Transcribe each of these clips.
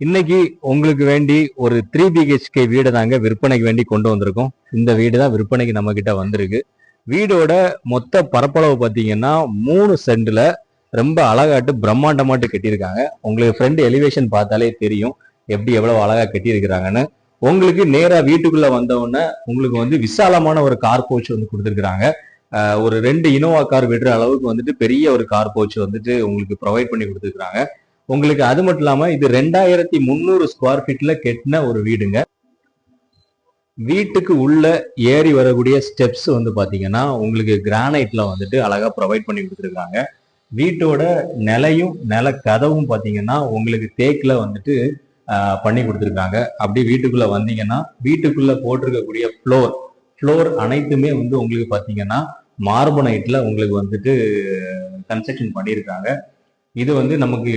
இன்னைக்கு உங்களுக்கு வேண்டி ஒரு த்ரீ பிஹெச்கே வீடை தாங்க விற்பனைக்கு வேண்டி கொண்டு வந்திருக்கோம். இந்த வீடு தான் விற்பனைக்கு நம்ம கிட்ட வந்திருக்கு. வீடோட மொத்த பரப்பளவு பார்த்தீங்கன்னா மூணு சென்டில் ரொம்ப அழகாட்டு பிரம்மாண்டமாட்டு கட்டியிருக்காங்க. உங்களுக்கு ஃப்ரெண்டு எலிவேஷன் பார்த்தாலே தெரியும் எப்படி எவ்வளவு அழகா கட்டியிருக்கிறாங்கன்னு. உங்களுக்கு நேரா வீட்டுக்குள்ள வந்தவுடனே உங்களுக்கு வந்து விசாலமான ஒரு கார் கோச் வந்து கொடுத்துருக்காங்க ஒரு ரெண்டு இனோவா கார் விடுற அளவுக்கு வந்துட்டு பெரிய ஒரு கார் கோச் வந்துட்டு உங்களுக்கு ப்ரொவைட் பண்ணி கொடுத்துருக்காங்க உங்களுக்கு அது மட்டும் இல்லாம இது ரெண்டாயிரத்தி முந்நூறு ஸ்கொயர் ஃபீட்ல கெட்டின ஒரு வீடுங்க. வீட்டுக்கு உள்ள ஏறி வரக்கூடிய ஸ்டெப்ஸ் வந்து பாத்தீங்கன்னா உங்களுக்கு கிரானைட்ல வந்துட்டு அழகா ப்ரொவைட் பண்ணி கொடுத்துருக்காங்க. வீட்டோட நிலையும் நில கதவும் பாத்தீங்கன்னா உங்களுக்கு தேக்கில் வந்துட்டு பண்ணி கொடுத்துருக்காங்க. அப்படி வீட்டுக்குள்ள வந்தீங்கன்னா வீட்டுக்குள்ள போட்டிருக்கக்கூடிய ஃப்ளோர் ஃப்ளோர் அனைத்துமே வந்து உங்களுக்கு பாத்தீங்கன்னா மார்பனைட்ல உங்களுக்கு வந்துட்டு கன்ஸ்ட்ரக்ஷன் பண்ணியிருக்காங்க. இது வந்து நமக்கு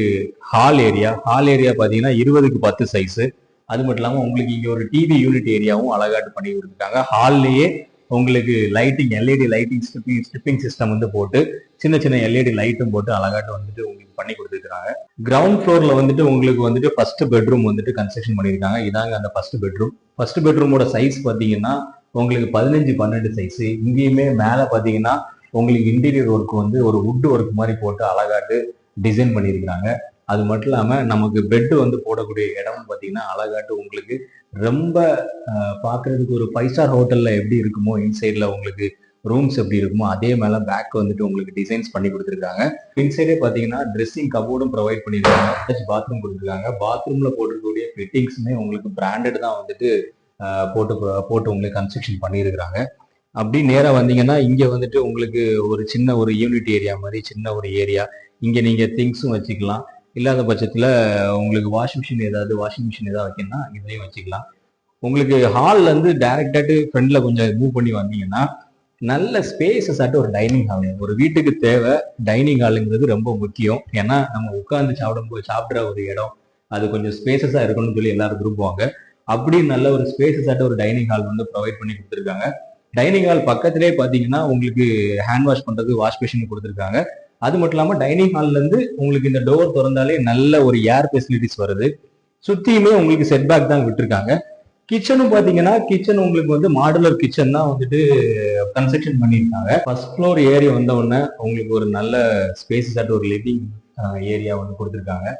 ஹால் ஏரியா ஹால் ஏரியா பார்த்தீங்கன்னா இருபதுக்கு பத்து சைஸு அது மட்டும் இல்லாமல் உங்களுக்கு இங்கே ஒரு டிவி யூனிட் ஏரியாவும் அழகாட்டு பண்ணி கொடுத்துருக்காங்க. ஹால்லேயே உங்களுக்கு லைட்டிங் எல்இடி லைட்டிங் ஸ்டிப்பிங் ஸ்டிப்பிங் சிஸ்டம் வந்து போட்டு சின்ன சின்ன எல்இடி லைட்டும் போட்டு அழகாட்டு வந்துட்டு உங்களுக்கு பண்ணி கொடுத்துருக்காங்க கிரவுண்ட் ஃப்ளோரில் வந்துட்டு உங்களுக்கு வந்துட்டு ஃபர்ஸ்ட் பெட்ரூம் வந்துட்டு கன்ஸ்ட்ரக்ஷன் பண்ணியிருக்காங்க. இதாங்க அந்த ஃபர்ஸ்ட் பெட்ரூம் ஃபர்ஸ்ட் பெட்ரூமோட சைஸ் பார்த்தீங்கன்னா உங்களுக்கு பதினஞ்சு பன்னெண்டு சைஸ் இங்கேயுமே மேலே பார்த்தீங்கன்னா உங்களுக்கு இன்டீரியர் ஒர்க் வந்து ஒரு வுட் ஒர்க் மாதிரி போட்டு அழகாட்டு டிசைன் பண்ணியிருக்கிறாங்க. அது மட்டும் இல்லாமல் நமக்கு பெட் வந்து போடக்கூடிய இடம்னு பார்த்தீங்கன்னா அழகாட்டு உங்களுக்கு ரொம்ப பார்க்குறதுக்கு ஒரு ஃபைவ் ஸ்டார் ஹோட்டலில் எப்படி இருக்குமோ இன்சைடில் உங்களுக்கு ரூம்ஸ் எப்படி இருக்குமோ அதே மேலே பேக் வந்துட்டு உங்களுக்கு டிசைன்ஸ் பண்ணி கொடுத்துருக்காங்க. இன்சைடே பார்த்தீங்கன்னா ட்ரெஸ்ஸிங் கபோர்டும் ப்ரொவைட் பண்ணியிருக்காங்க. அட்டாச் பாத்ரூம் கொடுத்துருக்காங்க. பாத்ரூமில் போட்டிருக்கக்கூடிய ஃபிட்டிங்ஸுமே உங்களுக்கு பிராண்டட் தான் வந்துட்டு போட்டு போட்டு உங்களுக்கு கன்ஸ்ட்ரக்ஷன் பண்ணியிருக்கிறாங்க. அப்படி நேராக வந்தீங்கன்னா இங்கே வந்துட்டு உங்களுக்கு ஒரு சின்ன ஒரு யூனிட் ஏரியா மாதிரி சின்ன ஒரு ஏரியா இங்கே நீங்கள் திங்ஸும் வச்சுக்கலாம். இல்லாத பட்சத்தில் உங்களுக்கு வாஷிங் மிஷின் ஏதாவது வாஷிங் மிஷின் ஏதாவது வைக்கணும்னா இதுலேயும் வச்சுக்கலாம். உங்களுக்கு ஹால்லேருந்து இருந்து ஃப்ரெண்டில் கொஞ்சம் மூவ் பண்ணி வந்தீங்கன்னா நல்ல ஸ்பேசஸ் ஆட்டு ஒரு டைனிங் ஹால் ஒரு வீட்டுக்கு தேவை டைனிங் ஹாலுங்கிறது ரொம்ப முக்கியம். ஏன்னா நம்ம உட்காந்து சாப்பிடும்போது சாப்பிட்ற ஒரு இடம் அது கொஞ்சம் ஸ்பேசஸாக இருக்கணும்னு சொல்லி எல்லாரும் விரும்புவாங்க. அப்படி நல்ல ஒரு ஸ்பேசஸ் ஆட்டு ஒரு டைனிங் ஹால் வந்து ப்ரொவைட் பண்ணி கொடுத்துருக்காங்க. டைனிங் ஹால் பக்கத்திலே பார்த்தீங்கன்னா உங்களுக்கு ஹேண்ட் வாஷ் பண்ணுறது வாஷ் மிஷின் கொடுத்துருக்காங்க. அது மட்டும் இல்லாமல் டைனிங் ஹால்ல இருந்து உங்களுக்கு இந்த டோர் திறந்தாலே நல்ல ஒரு ஏர் ஃபெசிலிட்டிஸ் வருது. சுத்தியுமே உங்களுக்கு செட் பேக் தான் விட்டுருக்காங்க. கிச்சனும் பாத்தீங்கன்னா கிச்சன் உங்களுக்கு வந்து மாடுலர் கிச்சன் தான் வந்துட்டு கன்ஸ்ட்ரக்ஷன் பண்ணியிருக்காங்க. ஃபர்ஸ்ட் ஃப்ளோர் ஏறி வந்த உடனே உங்களுக்கு ஒரு நல்ல ஸ்பேசஸ் ஆட்டு ஒரு லிவிங் ஏரியா வந்து கொடுத்துருக்காங்க.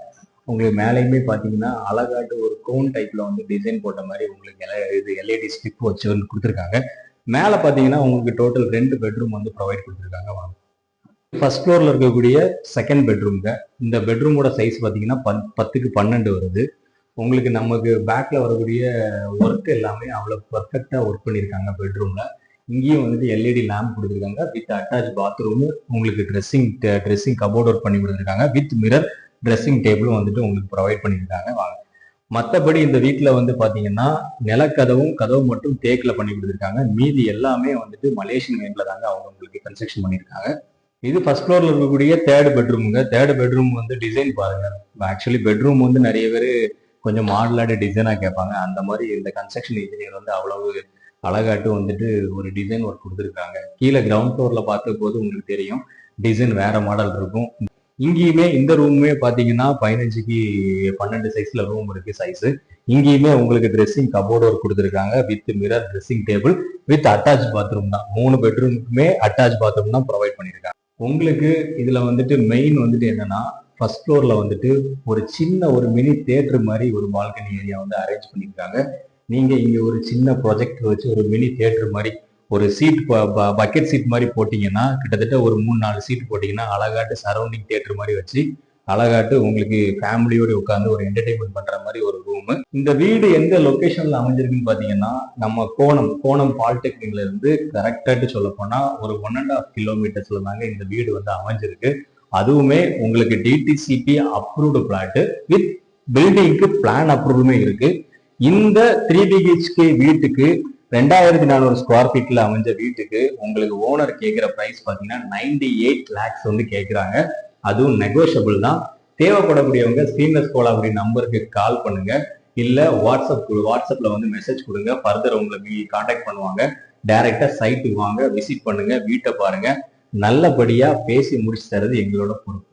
உங்களுக்கு மேலேயுமே பார்த்தீங்கன்னா அழகாட்டு ஒரு கோன் டைப்ல வந்து டிசைன் போட்ட மாதிரி உங்களுக்கு எல- இது எல்இடி ஸ்டிப் வச்சு வந்து கொடுத்துருக்காங்க. மேலே பார்த்தீங்கன்னா உங்களுக்கு டோட்டல் ரெண்டு பெட்ரூம் வந்து ப்ரொவைட் கொடுத்துருக்காங்க. வாங்க ஃபர்ஸ்ட் ஃப்ளோரில் இருக்கக்கூடிய செகண்ட் பெட்ரூம்ங்க இந்த பெட்ரூமோட சைஸ் பார்த்தீங்கன்னா பத் பத்துக்கு பன்னெண்டு வருது. உங்களுக்கு நமக்கு பேக்கில் வரக்கூடிய ஒர்க் எல்லாமே அவ்வளோ பர்ஃபெக்டாக ஒர்க் பண்ணியிருக்காங்க பெட்ரூமில் இங்கேயும் வந்துட்டு எல்இடி லேம்ப் கொடுத்துருக்காங்க. வித் அட்டாச் பாத்ரூமு உங்களுக்கு ட்ரெஸ்ஸிங் ட்ரெஸ்ஸிங் கபோர்ட் ஒர்க் பண்ணி கொடுத்துருக்காங்க. வித் மிரர் ட்ரெஸ்ஸிங் டேபிளும் வந்துட்டு உங்களுக்கு ப்ரொவைட் பண்ணியிருக்காங்க. வாங்க. மற்றபடி இந்த வீட்டில் வந்து பார்த்தீங்கன்னா நிலக்கதவும் கதவும் மட்டும் தேக்கில் பண்ணி கொடுத்துருக்காங்க. மீதி எல்லாமே வந்துட்டு மலேசியன் மேட்ல தாங்க அவங்க உங்களுக்கு கன்ஸ்ட்ரக்ஷன் பண்ணியிருக்காங்க இது ஃபர்ஸ்ட் ஃப்ளோர்ல இருக்கக்கூடிய தேர்ட் பெட்ரூமுங்க தேர்ட் பெட்ரூம் வந்து டிசைன் பாருங்க. ஆக்சுவலி பெட்ரூம் வந்து நிறைய பேர் கொஞ்சம் மாடலாட டிசைனாக கேட்பாங்க. அந்த மாதிரி இந்த கன்ஸ்ட்ரக்ஷன் இன்ஜினியர் வந்து அவ்வளவு அழகாட்டு வந்துட்டு ஒரு டிசைன் ஒர்க் கொடுத்துருக்காங்க. கீழே கிரவுண்ட் ஃப்ளோர்ல பார்த்த போது உங்களுக்கு தெரியும் டிசைன் வேற மாடல் இருக்கும். இங்கேயுமே இந்த ரூமுமே பார்த்தீங்கன்னா பதினஞ்சுக்கு பன்னெண்டு சைஸ்ல ரூம் இருக்கு சைஸ் இங்கேயுமே உங்களுக்கு ட்ரெஸ்ஸிங் கபோர்டு ஒர்க் கொடுத்துருக்காங்க. With mirror dressing table with attach bathroom தான். மூணு பெட்ரூமுக்குமே அட்டாச் பாத்ரூம் தான் ப்ரொவைட் பண்ணி உங்களுக்கு இதுல வந்துட்டு மெயின் வந்துட்டு என்னன்னா ஃபர்ஸ்ட் ஃப்ளோர்ல வந்துட்டு ஒரு சின்ன ஒரு மினி தேட்டர் மாதிரி ஒரு பால்கனி ஏரியா வந்து அரேஞ்ச் பண்ணியிருக்காங்க. நீங்க இங்க ஒரு சின்ன ப்ரொஜெக்டர் வச்சு ஒரு மினி தேட்டர் மாதிரி ஒரு சீட் பக்கெட் சீட் மாதிரி போட்டீங்கன்னா கிட்டத்தட்ட ஒரு மூணு நாலு சீட் போட்டீங்கன்னா அழகாட்டு சரௌண்டிங் தேட்டர் மாதிரி வச்சு அழகாட்டு உங்களுக்கு ஃபேமிலியோட உட்காந்து ஒரு என்டர்டைன்மெண்ட் பண்ற மாதிரி ஒரு ரூம் இந்த வீடு எந்த லொக்கேஷன்ல அமைஞ்சிருக்குன்னு பாத்தீங்கன்னா நம்ம கோணம் கோணம் பாலிடெக்னிக்ல இருந்து கரெக்டாட்டு சொல்ல போனா ஒரு ஒன் அண்ட் ஆஃப் கிலோமீட்டர்ஸ்ல தாங்க இந்த வீடு வந்து அமைஞ்சிருக்கு. அதுவுமே உங்களுக்கு டிடிசிபி அப்ரூவ்டு பிளாட்டு வித் பில்டிங்க்கு பிளான் அப்ரூவ்டுமே இருக்கு. இந்த த்ரீ பிஹெச்கே வீட்டுக்கு ரெண்டாயிரத்தி நானூறு ஸ்கொயர் ஃபீட்ல அமைஞ்ச வீட்டுக்கு உங்களுக்கு ஓனர் கேட்குற ப்ரைஸ் பார்த்தீங்கன்னா நைன்டி எயிட் லேக்ஸ் வந்து கேட்குறாங்க அதுவும் நெகோஷியபிள் தான். தேவைப்படக்கூடியவங்க ஸ்ரீனஸ் கோல் அப்படி நம்பருக்கு கால் பண்ணுங்க. இல்ல வாட்ஸ்அப் வாட்ஸ்அப்ல வந்து மெசேஜ் கொடுங்க. ஃபர்தர் உங்களை காண்டாக்ட் பண்ணுவாங்க. டைரக்டா சைட்டுக்கு வாங்க விசிட் பண்ணுங்க வீட்டை பாருங்க. நல்லபடியா பேசி முடிச்சு தரது எங்களோட பொறுப்பு.